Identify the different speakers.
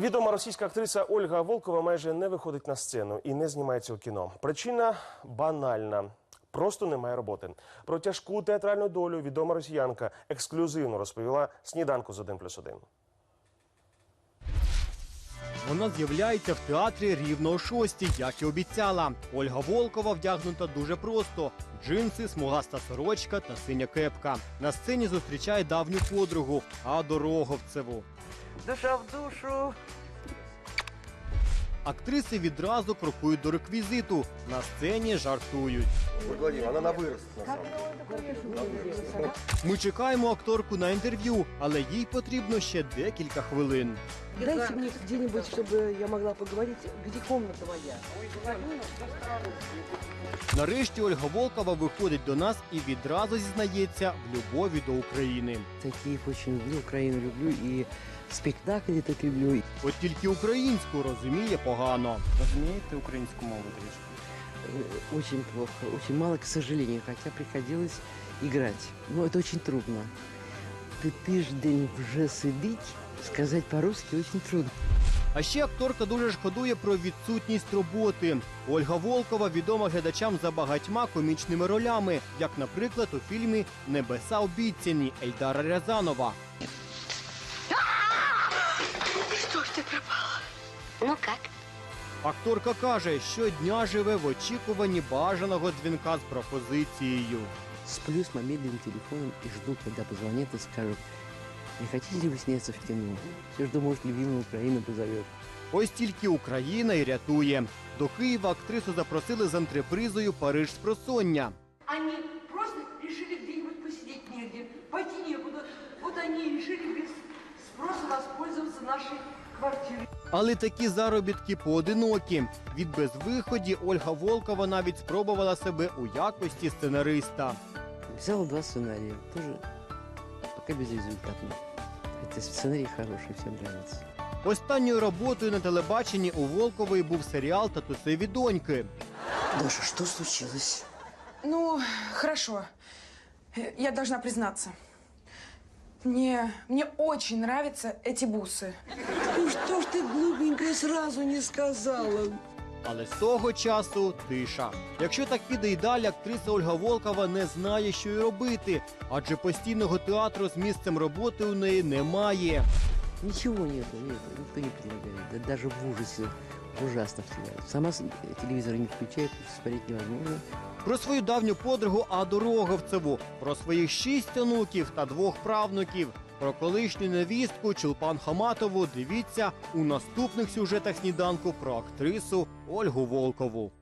Speaker 1: Відома російська актриса Ольга Волкова майже не виходить на сцену і не знімається у кіно. Причина банальна. Просто немає роботи. Про тяжку театральну долю відома росіянка ексклюзивно розповіла сніданку з 1 плюс 1.
Speaker 2: Вона з'являється в театрі рівно о шостій, як і обіцяла. Ольга Волкова вдягнута дуже просто: джинси, смугаста сорочка та синя кепка. На сцені зустрічає давню подругу Аду Роговцеву.
Speaker 3: Душа в душу.
Speaker 2: Актриси відразу крокують до реквізиту. На сцені жартують.
Speaker 1: Вона на вирос.
Speaker 2: Ми чекаємо акторку на інтерв'ю, але їй потрібно ще декілька хвилин.
Speaker 4: Дайте мне где-нибудь, чтобы я могла поговорить, где комната моя.
Speaker 2: Нарешті Ольга Волкова виходить до нас і відразу зізнається в любові до України.
Speaker 4: Таких очень люблю, Украину люблю и спектакли так люблю.
Speaker 2: От тільки українську розуміє погано.
Speaker 5: Розумієте українську мову трішки?
Speaker 4: Э, Очень плохо, очень мало, к сожалению, хотя приходилось играть. Но это очень трудно. Ты тиждень вже сидить, сказать по-русски очень трудно.
Speaker 2: А ще акторка дуже шкодує про відсутність роботи. Ольга Волкова відома глядачам за багатьма комічними ролями, як, наприклад, у фільмі Небеса обіцяні Ельдара Рязанова.
Speaker 6: Что ж ты пропала? Ну как?
Speaker 2: Акторка каже, щодня живе в очікуванні бажаного дзвінка з пропозицією.
Speaker 4: Сплю с мобильным телефоном и жду, когда позвонят и скажут, не хотите ли вы сняться в кино? Все жду, может, любимая Украина позовет.
Speaker 2: Ось тільки Україна й рятує. До Києва актрису запросили з антрепризою Париж з просоння.
Speaker 7: Они просто решили где-нибудь посидеть негде, пойти некуда. Вот они решили без спроса воспользоваться нашей квартирой.
Speaker 2: Але такі заробітки поодинокі. Від безвиході Ольга Волкова навіть спробувала себе у якості сценариста.
Speaker 4: Взял два сценария, тоже пока безрезультатно. Хотя сценарий хороший, всем нравится.
Speaker 2: Останньою роботою на телебаченні у Волкової був серіал Татусеві доньки.
Speaker 4: Даша, что случилось?
Speaker 8: Ну, хорошо. Э, Я должна признаться. Мне, мне очень нравятся эти бусы.
Speaker 4: Ну что ж ты, глупенькая, сразу не сказала?
Speaker 2: Але з того часу тиша. Якщо так піде і далі, актриса Ольга Волкова не знає, що й робити, адже постійного театру з місцем роботи у неї немає.
Speaker 4: Ничего нету, нету, никто не предлагает. Да даже в ужасе, ужасно всегда. Сама с- телевизор не включает, смотреть невозможно.
Speaker 2: Про свою давню подругу Аду Роговцеву, про своїх шість онуків та двох правнуків, про колишню невістку Чулпан Хаматову. Дивіться у наступних сюжетах сніданку про актрису Ольгу Волкову.